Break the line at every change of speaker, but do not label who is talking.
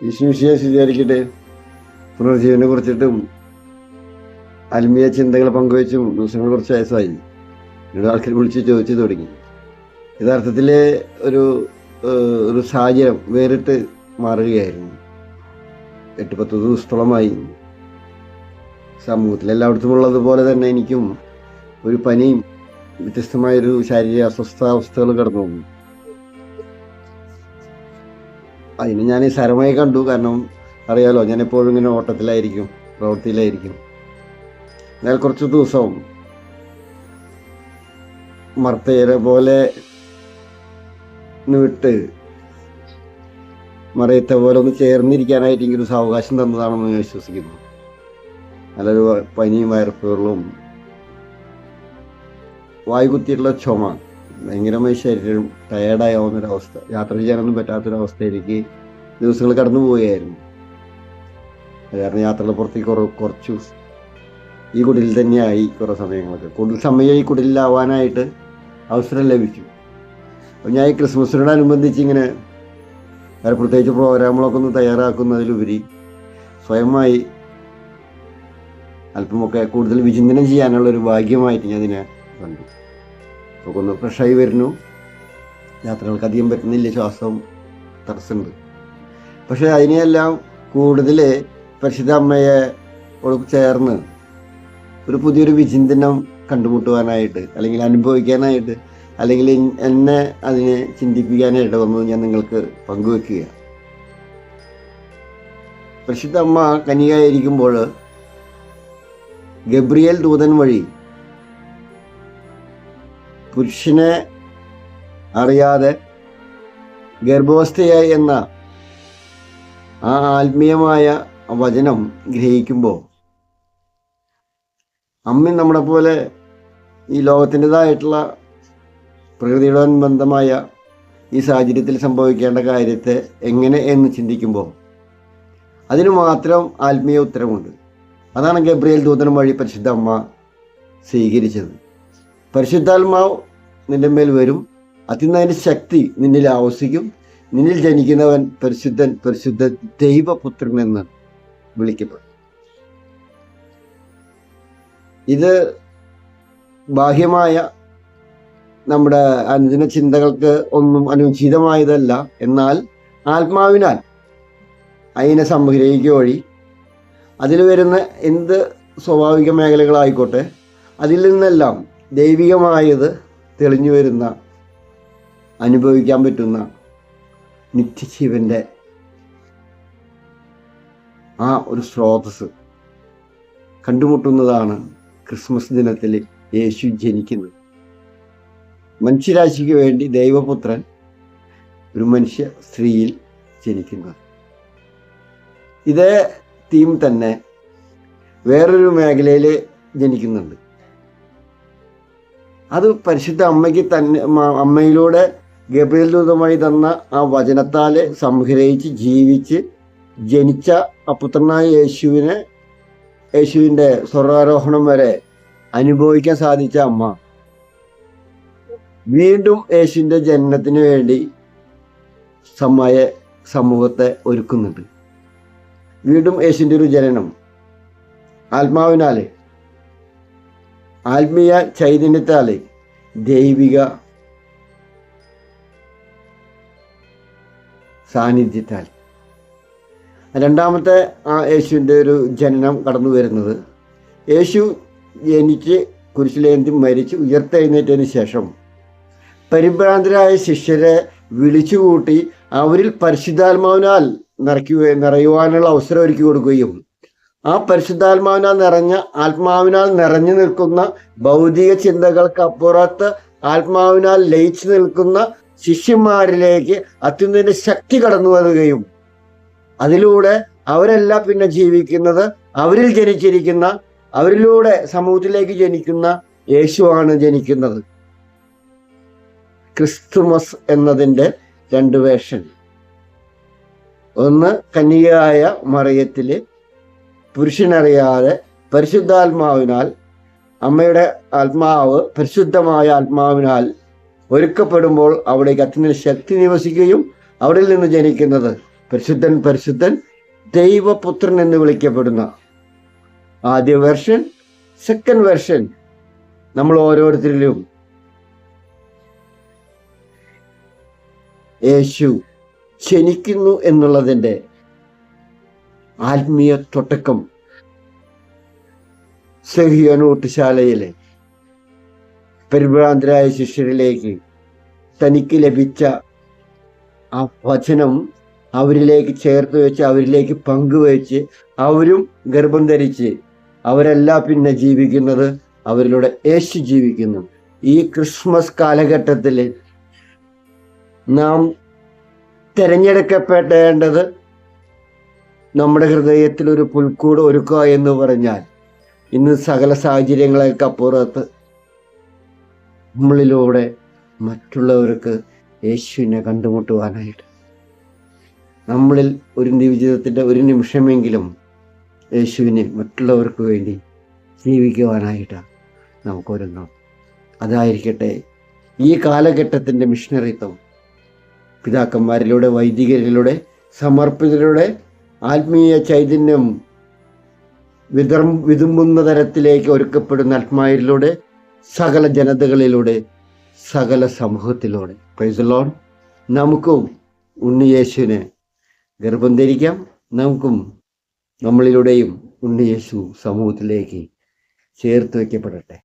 വിഷ്ണുവിഷയെ സ്വീകരിക്കട്ടെ പുനർജീവനെ കുറിച്ചിട്ടും ആത്മീയ ചിന്തകൾ പങ്കുവെച്ചും ദിവസങ്ങൾ കുറച്ച് വയസ്സായി എന്നോട് ആൾക്കാർ വിളിച്ച് ചോദിച്ചു തുടങ്ങി. യഥാർത്ഥത്തിൽ ഒരു ഒരു സാഹചര്യം വേറിട്ട് മാറുകയായിരുന്നു. എട്ട് പത്ത് ദിവസത്തോളമായി സമൂഹത്തിൽ എല്ലായിടത്തും ഉള്ളതുപോലെ തന്നെ എനിക്കും ഒരു പനിയും വ്യത്യസ്തമായൊരു ശാരീരിക അസ്വസ്ഥാവസ്ഥകൾ കടന്നു അതിന് ഞാൻ സരമായി കണ്ടു. കാരണം അറിയാലോ ഞാൻ എപ്പോഴും ഇങ്ങനെ ഓട്ടത്തിലായിരിക്കും പ്രവൃത്തിയിലായിരിക്കും. എന്നാൽ കുറച്ച് ദിവസവും മർത്തയരെ പോലെ വിട്ട് മറയത്തെ പോലെ ഒന്ന് ചേർന്നിരിക്കാനായിട്ട് എനിക്കൊരു സാവകാശം തന്നതാണെന്ന് ഞാൻ വിശ്വസിക്കുന്നു. നല്ലൊരു പനിയും വയർപ്പുകളും വായുകുത്തിയിട്ടുള്ള ചുമ ഭയങ്കരമായി ശരീരം ടയേർഡായാവുന്നൊരവസ്ഥ യാത്ര ചെയ്യാനൊന്നും പറ്റാത്തൊരവസ്ഥയിലേക്ക് ദിവസങ്ങൾ കടന്നു പോവുകയായിരുന്നു. അത് കാരണം യാത്രയുടെ പുറത്തേക്ക് കുറ കുറച്ചു ഈ കുടിലിൽ തന്നെയായി കുറേ സമയങ്ങളൊക്കെ. കൂടുതൽ സമയം ഈ കുടിലാവാനായിട്ട് അവസരം ലഭിച്ചു. അപ്പോൾ ഞാൻ ഈ ക്രിസ്മസിനോടനുബന്ധിച്ച് ഇങ്ങനെ വേറെ പ്രത്യേകിച്ച് പ്രോഗ്രാമുകളൊക്കെ ഒന്ന് തയ്യാറാക്കുന്നതിലുപരി സ്വയമായി അല്പമൊക്കെ കൂടുതൽ വിചിന്തനം ചെയ്യാനുള്ള ഒരു ഭാഗ്യമായിട്ട് ഞാൻ ഇതിനെ കണ്ടു. ഒന്ന് ഫ്രഷായി വരുന്നു. യാത്രകൾക്ക് അധികം പറ്റുന്നില്ല ശ്വാസം തടസ്സമുണ്ട്. പക്ഷേ അതിനെയെല്ലാം കൂടുതൽ പരിശുദ്ധ അമ്മയെ ചേർന്ന് ഒരു പുതിയൊരു വിചിന്തനം കണ്ടുമുട്ടുവാനായിട്ട് അല്ലെങ്കിൽ അനുഭവിക്കാനായിട്ട് അല്ലെങ്കിൽ എന്നെ അതിനെ ചിന്തിപ്പിക്കാനായിട്ട് വന്നത് ഞാൻ നിങ്ങൾക്ക് പങ്കുവെക്കുക. പരിശുദ്ധ അമ്മ കനിയായിരിക്കുമ്പോൾ ഗബ്രിയേൽ ദൂതൻ വഴി പുരുഷനെ അറിയാതെ ഗർഭവസ്ഥയായി എന്ന ആ ആത്മീയമായ വചനം ഗ്രഹിക്കുമ്പോൾ അമ്മ നമ്മളെ പോലെ ഈ ലോകത്തിന്റെതായിട്ടുള്ള പ്രകൃതിയോടനുബന്ധമായ ഈ സാഹചര്യത്തിൽ സംഭവിക്കേണ്ട കാര്യത്തെ എങ്ങനെ എന്ന് ചിന്തിക്കുമ്പോൾ അതിന് മാത്രം ആത്മീയ ഉത്തരമുണ്ട് അതാണ് ഗബ്രിയേൽ ദൂതനം വഴി പരിശുദ്ധ അമ്മ സ്വീകരിച്ചത്. പരിശുദ്ധാത്മാവ് നിന്റെ മേൽ വരും. അതിനതിന്റെ ശക്തി നിന്നിൽ ആവസിക്കും. നിന്നിൽ ജനിക്കുന്നവൻ പരിശുദ്ധൻ പരിശുദ്ധ ദൈവപുത്രൻ എന്ന് വിളിക്കപ്പെടും. ഇത് ബാഹ്യമായ നമ്മുടെ അനുദിന ചിന്തകൾക്ക് ഒന്നും അനുചിതമായതല്ല. എന്നാൽ ആത്മാവിനാൽ അതിനെ സംഗ്രഹിക്കുക വഴി അതിൽ വരുന്ന എന്ത് സ്വാഭാവിക മേഖലകളായിക്കോട്ടെ അതിൽ നിന്നെല്ലാം ദൈവികമായത് തെളിഞ്ഞു വരുന്ന അനുഭവിക്കാൻ പറ്റുന്ന നിത്യജീവന്റെ ആ ഒരു സ്രോതസ് കണ്ടുമുട്ടുന്നതാണ് ക്രിസ്മസ് ദിനത്തിൽ യേശു ജനിക്കുന്നത്. മനുഷ്യരാശിക്ക് വേണ്ടി ദൈവപുത്രൻ ഒരു മനുഷ്യ സ്ത്രീയിൽ ജനിക്കുന്നത്. ഇതേ തീം തന്നെ വേറൊരു മേഖലയിൽ ജനിക്കുന്നുണ്ട്. അത് പരിശുദ്ധ അമ്മയ്ക്ക് തന്നെ അമ്മയിലൂടെ ഗബ്രിയൽ ദൂതമായി തന്ന ആ വചനത്താൽ സംഗ്രഹിച്ച് ജീവിച്ച് ജനിച്ച ആ പുത്രനായ യേശുവിനെ യേശുവിന്റെ സ്വർഗാരോഹണം വരെ അനുഭവിക്കാൻ സാധിച്ച അമ്മ. വീണ്ടും യേശുവിന്റെ ജനനത്തിന് വേണ്ടി സമയ സമൂഹത്തെ ഒരുക്കുന്നുണ്ട്. വീണ്ടും യേശുവിന്റെ ഒരു ജനനം. ആത്മാവിനാല് ആത്മീയ ചൈതന്യത്താൽ ദൈവിക സാന്നിധ്യത്താൽ രണ്ടാമത്തെ ആ യേശുവിന്റെ ഒരു ജനനം കടന്നു വരുന്നത്. യേശു ജനിച്ച് കുരിശിലേന്തി മരിച്ച് ഉയർത്തെഴുന്നേറ്റതിന് ശേഷം പരിഭ്രാന്തരായ ശിഷ്യരെ വിളിച്ചുകൂട്ടി അവരിൽ പരിശുദ്ധാത്മാവിനാൽ നിറയ്ക്കുക നിറയുവാനുള്ള അവസരം ഒരുക്കി കൊടുക്കുകയും ആ പരിശുദ്ധാത്മാവിനാൽ നിറഞ്ഞ ആത്മാവിനാൽ നിറഞ്ഞു നിൽക്കുന്ന ഭൗതിക ചിന്തകൾക്ക് അപ്പുറത്ത് ആത്മാവിനാൽ ലയിച്ചു നിൽക്കുന്ന ശിഷ്യന്മാരിലേക്ക് അത്യുന്നതിന്റെ ശക്തി കടന്നു വരികയും അതിലൂടെ അവരെല്ലാം പിന്നെ ജീവിക്കുന്നത്. അവരിൽ ജനിച്ചിരിക്കുന്ന അവരിലൂടെ സമൂഹത്തിലേക്ക് ജനിക്കുന്ന യേശുവാണ് ജനിക്കുന്നത്. ക്രിസ്തുമസ് എന്നതിന്റെ രണ്ട് വേഷൻ ഒന്ന് കന്യകയായ മറിയത്തിൽ പുരുഷനറിയാതെ പരിശുദ്ധാത്മാവിനാൽ അമ്മയുടെ ആത്മാവ് പരിശുദ്ധമായ ആത്മാവിനാൽ ഒരുക്കപ്പെടുമ്പോൾ അവിടേക്ക് കത്തിന് ശക്തി നിവസിക്കുകയും അവിടെ നിന്ന് ജനിക്കുന്നത് പരിശുദ്ധൻ പരിശുദ്ധൻ ദൈവപുത്രൻ എന്ന് വിളിക്കപ്പെടുന്ന ആദ്യ വെർഷൻ സെക്കൻഡ് വെർഷൻ നമ്മൾ ഓരോരുത്തരിലും യേശു ജനിക്കുന്നു എന്നുള്ളതിന്റെ ആത്മീയ തുടക്കം. സഹിയനൂട്ടുശാലയിലെ പരിഭ്രാന്തരായ ശിഷ്യരിലേക്ക് തനിക്ക് ലഭിച്ച ആ വചനം അവരിലേക്ക് ചേർത്ത് വെച്ച് അവരിലേക്ക് പങ്കുവെച്ച് അവരും ഗർഭം ധരിച്ച് അവരെല്ലാം പിന്നെ ജീവിക്കുന്നത് അവരിലൂടെ യേശു ജീവിക്കുന്നു. ഈ ക്രിസ്മസ് കാലഘട്ടത്തിൽ നാം തിരഞ്ഞെടുക്കപ്പെടേണ്ടത് നമ്മുടെ ഹൃദയത്തിൽ ഒരു പുൽക്കൂട് ഒരുക്കുക എന്ന് പറഞ്ഞാൽ ഇന്ന് സകല സാഹചര്യങ്ങളൊക്കെ അപ്പുറത്ത് നമ്മളിലൂടെ മറ്റുള്ളവർക്ക് യേശുവിനെ കണ്ടുമുട്ടുവാനായിട്ട്. നമ്മളിൽ ഒരു ജീവിതത്തിന്റെ ഒരു നിമിഷമെങ്കിലും യേശുവിനെ മറ്റുള്ളവർക്ക് വേണ്ടി ജീവിക്കുവാനായിട്ടാണ് നമുക്കൊരുങ്ങണം അതായിരിക്കട്ടെ ഈ കാലഘട്ടത്തിന്റെ മിഷനറിത്വം പിതാക്കന്മാരിലൂടെ വൈദികരിലൂടെ സമർപ്പിതരുടെ ആത്മീയ ചൈതന്യം വിതർ വിതുമ്പുന്ന തരത്തിലേക്ക് ഒരുക്കപ്പെടുന്ന ആത്മാരിലൂടെ സകല ജനതകളിലൂടെ സകല സമൂഹത്തിലൂടെ. പ്രൈസലോൺ നമുക്കും ഉണ്ണിയേശുവിനെ ഗർഭം ധരിക്കാം നമുക്കും നമ്മളിലൂടെയും ഉണ്ണിയേശു സമൂഹത്തിലേക്ക് ചേർത്ത് വയ്ക്കപ്പെടട്ടെ.